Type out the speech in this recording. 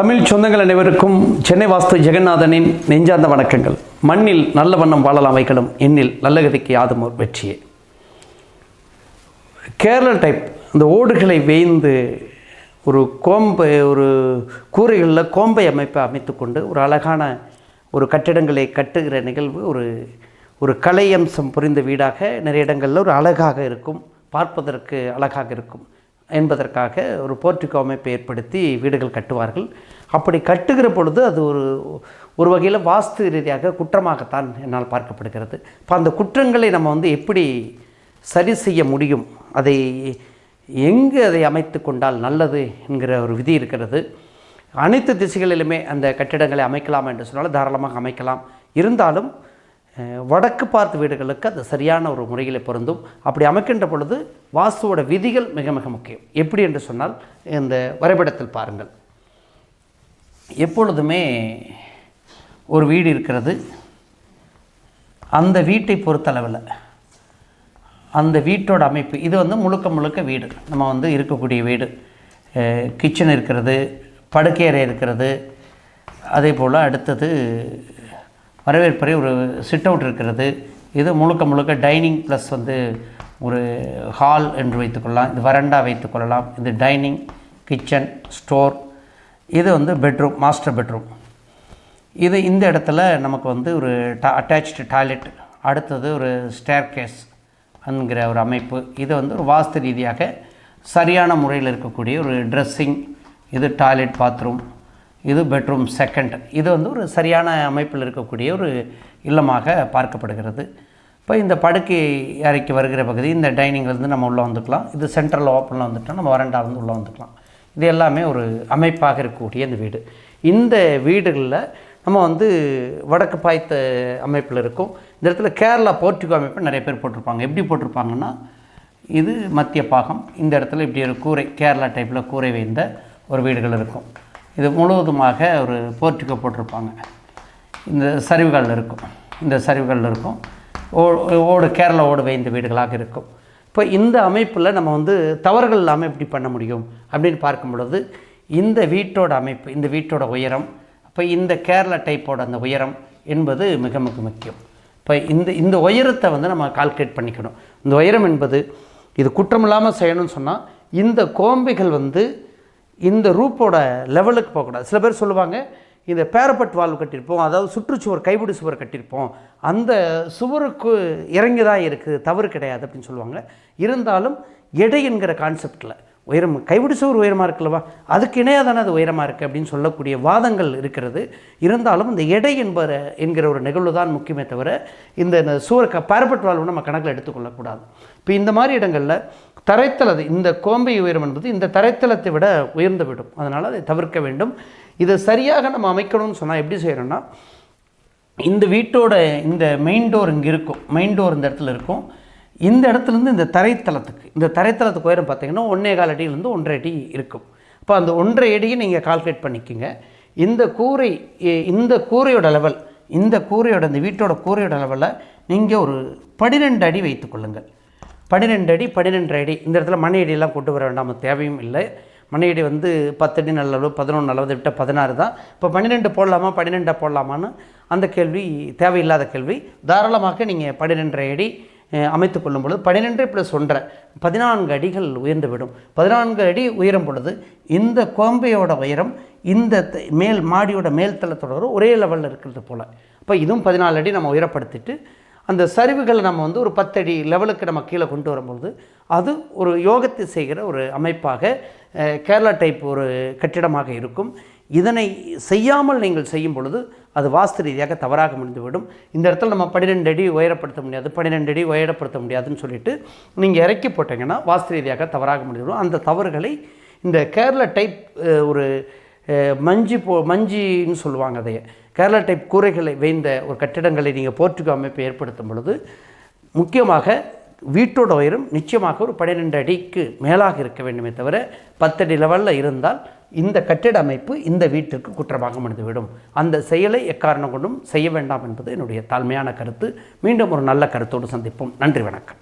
தமிழ் சொந்தங்கள் அனைவருக்கும் சென்னை வாஸ்து ஜெகநாதனின் நெஞ்சார்ந்த வணக்கங்கள். மண்ணில் நல்ல வண்ணம் வாழலாம் வைக்கலும் எண்ணில் நல்லகதிக்கு யாதுமோர் யாதும் ஒரு வெற்றியே. கேரள டைப் அந்த ஓடுகளை வேய்ந்து ஒரு கோம்பை ஒரு கூரைகளில் கோம்பை அமைப்பை அமைத்துக்கொண்டு ஒரு அழகான ஒரு கட்டிடங்களை கட்டுகிற நிகழ்வு ஒரு ஒரு கலை அம்சம் புரிந்த வீடாக நிறைய இடங்களில் ஒரு அழகாக இருக்கும். பார்ப்பதற்கு அழகாக இருக்கும். என்பதற்காக ஒரு போர்ட்டிகோ அமைப்பை ஏற்படுத்தி வீடுகள் கட்டுவார்கள். அப்படி கட்டுகிற பொழுது அது ஒரு ஒரு வகையில் வாஸ்து ரீதியாக குற்றமாகத்தான் என்னால் பார்க்கப்படுகிறது. இப்போ அந்த குற்றங்களை நம்ம வந்து எப்படி சரி செய்ய முடியும்? அதை எங்கு அதை அமைத்து கொண்டால் நல்லது என்கிற ஒரு விதி இருக்கிறது. அனைத்து திசைகளிலுமே அந்த கட்டிடங்களை அமைக்கலாம் என்று சொன்னால் தாராளமாக அமைக்கலாம். இருந்தாலும் வடக்கு பார்த்த வீடுகளுக்கு அது சரியான ஒரு முறையில் பொருந்தும். அப்படி அமைக்கின்ற பொழுது வாஸ்துவோட விதிகள் மிக மிக முக்கியம். எப்படி என்று சொன்னால் இந்த வரைபடத்தில் பாருங்கள். எப்பொழுதுமே ஒரு வீடு இருக்கிறது. அந்த வீட்டை பொறுத்தளவில் அந்த வீட்டோட அமைப்பு இது வந்து முழுக்க முழுக்க வீடு. நம்ம வந்து இருக்கக்கூடிய வீடு. கிச்சன் இருக்கிறது படுக்கையறை இருக்கிறது. அதே போல் அடுத்தது வரவேற்பறை ஒரு சிட் அவுட் இருக்கிறது. இது முழுக்க முழுக்க டைனிங் ப்ளஸ் வந்து ஒரு ஹால் என்று வைத்துக்கொள்ளலாம். இது வரண்டா வைத்துக்கொள்ளலாம் இது டைனிங் கிச்சன் ஸ்டோர் இது வந்து பெட்ரூம் மாஸ்டர் பெட்ரூம் இது இந்த இடத்துல நமக்கு வந்து ஒரு டா அட்டாச்டு டாய்லெட் அடுத்தது ஒரு ஸ்டேர் கேஸ் என்கிற ஒரு அமைப்பு. இது வந்து ஒரு வாஸ்து ரீதியாக சரியான முறையில் இருக்கக்கூடிய ஒரு ட்ரெஸ்ஸிங் இது டாய்லெட் பாத்ரூம் இது பெட்ரூம் செகண்ட். இது வந்து ஒரு சரியான அமைப்பில் இருக்கக்கூடிய ஒரு இல்லமாக பார்க்கப்படுகிறது. இப்போ இந்த படுக்கை அறைக்கு வருகிற பகுதி இந்த டைனிங்லேருந்து நம்ம உள்ளே வந்துக்கலாம். இது சென்ட்ரல் ஓப்பனில் வந்துட்டோம் நம்ம வரண்டாலேருந்து உள்ளே வந்துக்கலாம். இது எல்லாமே ஒரு அமைப்பாக இருக்கக்கூடிய இந்த வீடு. இந்த வீடுகளில் நம்ம வந்து வடக்கு பாய்த்த அமைப்பில் இருக்கும். இந்த இடத்துல கேரளா போர்ட்டிகோ அமைப்பு நிறைய பேர் போட்டிருப்பாங்க. எப்படி போட்டிருப்பாங்கன்னா இது மத்திய பாகம். இந்த இடத்துல இப்படி ஒரு கூரை கேரளா டைப்பில் கூரை வைந்த ஒரு வீடுகள் இருக்கும். இது முழுவதுமாக ஒரு போர்ட்டிக்கோ போட்டிருப்பாங்க இந்த சரிவுகள் இருக்கும். இந்த சரிவுகள் இருக்கும். ஓ ஓடு கேரளா ஓடு வைந்த வீடுகளாக இருக்கும். இப்போ இந்த அமைப்பில் நம்ம வந்து தவறுகள் இல்லாமல் எப்படி பண்ண முடியும்? அப்படின்னு பார்க்கும் பொழுது இந்த வீட்டோட அமைப்பு இந்த வீட்டோட உயரம் இப்போ இந்த கேரளா டைப்போட அந்த உயரம் என்பது மிக மிக முக்கியம். இப்போ இந்த இந்த உயரத்தை வந்து நம்ம கால்குலேட் பண்ணிக்கணும். இந்த உயரம் என்பது இது குற்றமில்லாமல் செய்யணும்னு சொன்னால் இந்த கோம்பைகள் வந்து இந்த ரூப்போட லெவலுக்கு போகக்கூடாது. சில பேர் சொல்லுவாங்க இந்த பேரப்பட் வால்வு கட்டியிருப்போம் அதாவது சுற்றுச்சுவர் கைபிடி சுவர் கட்டியிருப்போம். அந்த சுவருக்கு இறங்கி தான் இருக்குது தவறு கிடையாது அப்படின்னு சொல்லுவாங்க. இருந்தாலும் எடை என்கிற கான்செப்டில் உயரம் கைவிடி சுவர் உயரமாக இருக்குல்லவா அதுக்கு இணையாக தானே அது உயரமாக இருக்குது அப்படின்னு சொல்லக்கூடிய வாதங்கள் இருக்கிறது. இருந்தாலும் இந்த எடை என்பது என்கிற ஒரு நிகழ்வு தான் முக்கியமே தவிர இந்த இந்த சுவர் க பேரப்பட் வால்வு நம்ம கணக்கில் எடுத்துக்கொள்ளக்கூடாது. இப்போ இந்த மாதிரி இடங்களில் தரைத்தளது இந்த கோம்பை உயரம் என்பது இந்த தரைத்தளத்தை விட உயர்ந்து விடும். அதனால் அதை தவிர்க்க வேண்டும். இதை சரியாக நம்ம அமைக்கணும்னு சொன்னால் எப்படி செய்கிறோன்னா இந்த வீட்டோட இந்த மெயின் டோர் இங்கே இருக்கும். மெயின் டோர் இந்த இடத்துல இருக்கும். இந்த இடத்துலேருந்து இந்த தரைத்தளத்துக்கு இந்த தரைத்தளத்துக்கு உயரம் பார்த்தீங்கன்னா ஒன்றே கால் அடியிலேருந்து ஒன்றரை அடி இருக்கும். அப்போ அந்த ஒன்றரை அடியை நீங்கள் கால்குலேட் பண்ணிக்கோங்க. இந்த கூரை இந்த கூரையோட லெவல் இந்த கூரையோட இந்த வீட்டோட கூரையோட லெவலில் நீங்கள் ஒரு பன்னிரெண்டு அடி வைத்துக்கொள்ளுங்கள் பன்னிரெண்டு அடி பன்னிரெண்டு அடி. இந்த இடத்துல மணி அடியெல்லாம் கொண்டு வர வேண்டாம் தேவையும் இல்லை. மணியடி வந்து பத்தடி நல்லளவு பதினொன்று அளவு விட்ட பதினாறு தான். இப்போ பன்னிரெண்டு போடலாமா பன்னிரெண்டை போடலாமான்னு அந்த கேள்வி தேவையில்லாத கேள்வி. தாராளமாக நீங்கள் பன்னிரெண்டரை அடி அமைத்து கொள்ளும் பொழுது பனிரெண்டு ப்ளஸ் ஒன்றரை பதினான்கு அடிகள் உயர்ந்து விடும் பதினான்கு அடி உயரும் பொழுது இந்த கோம்பையோட உயரம் இந்த த- மேல் மாடியோட மேல் தளத்தோட ஒரே லெவலில் இருக்கிறது போல். அப்போ இதுவும் பதினாலு அடி நம்ம உயரப்படுத்திட்டு அந்த சரிவுகளை நம்ம வந்து ஒரு பத்தடி லெவலுக்கு நம்ம கீழே கொண்டு வரும்பொழுது அது ஒரு யோகத்தை செய்கிற ஒரு அமைப்பாக கேரளா டைப் ஒரு கட்டிடமாக இருக்கும். இதனை செய்யாமல் நீங்கள் செய்யும் பொழுது அது வாஸ்து ரீதியாக தவறாக முடிந்துவிடும். இந்த இடத்துல நம்ம பன்னிரெண்டு அடி உயரப்படுத்த முடியாது பன்னிரெண்டு அடி உயரப்படுத்த முடியாதுன்னு சொல்லிட்டு நீங்கள் இறக்கி போட்டிங்கன்னா வாஸ்து ரீதியாக தவறாக முடிந்துவிடும். அந்த தவறுகளை இந்த கேரளா டைப் ஒரு மஞ்சி போ மஞ்சின்னு சொல்லுவாங்க அதைய. கேரளா டைப் கூரைகளை வைந்த ஒரு கட்டிடங்களை நீங்கள் போர்ட்டுகோ அமைப்பை ஏற்படுத்தும் பொழுது முக்கியமாக வீட்டோட உயரம் நிச்சயமாக ஒரு பன்னிரெண்டு அடிக்கு மேலாக இருக்க வேண்டுமே தவிர பத்தடி லெவலில் இருந்தால் இந்த கட்டிட அமைப்பு இந்த வீட்டிற்கு குற்றமாக முடிந்துவிடும் அந்த செயலை எக்காரணம் கொண்டும் செய்ய வேண்டாம் என்பது என்னுடைய தாழ்மையான கருத்து. மீண்டும் ஒரு நல்ல கருத்தோடு சந்திப்போம். நன்றி வணக்கம்.